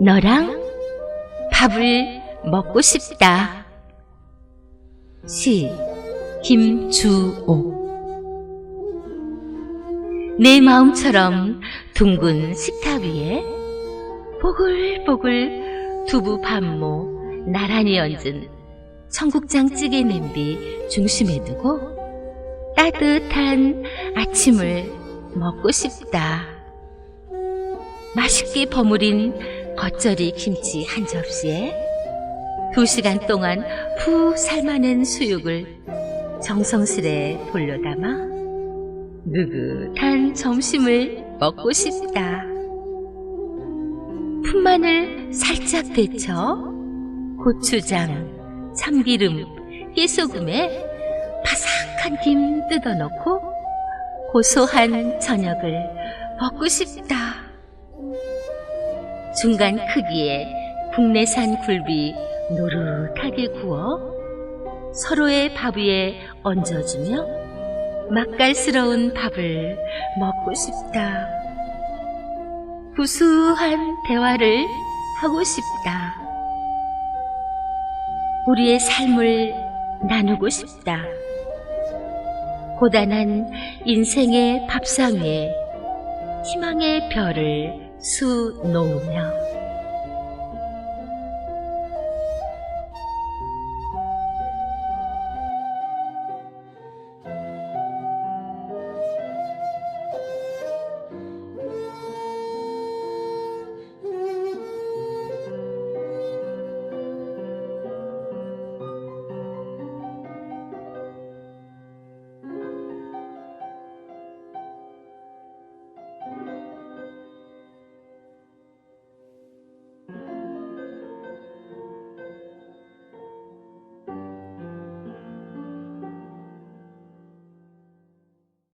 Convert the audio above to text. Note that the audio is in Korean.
너랑 밥을 먹고 싶다. 시 김주옥 내 마음처럼 둥근 식탁 위에 보글보글 두부 반모 나란히 얹은 청국장 찌개 냄비 중심에 두고 따뜻한 아침을 먹고 싶다. 맛있게 버무린 겉절이 김치 한 접시에 두 시간 동안 푹 삶아낸 수육을 정성스레 돌려 담아 느긋한 점심을 먹고 싶다. 풋마늘 살짝 데쳐 고추장, 참기름, 깨소금에 바삭한 김 뜯어넣고 고소한 저녁을 먹고 싶다. 중간 크기의 국내산 굴비 노릇하게 구워 서로의 밥 위에 얹어주며 맛깔스러운 밥을 먹고 싶다. 구수한 대화를 하고 싶다. 우리의 삶을 나누고 싶다. 고단한 인생의 밥상 위에 희망의 별을 수 놓으며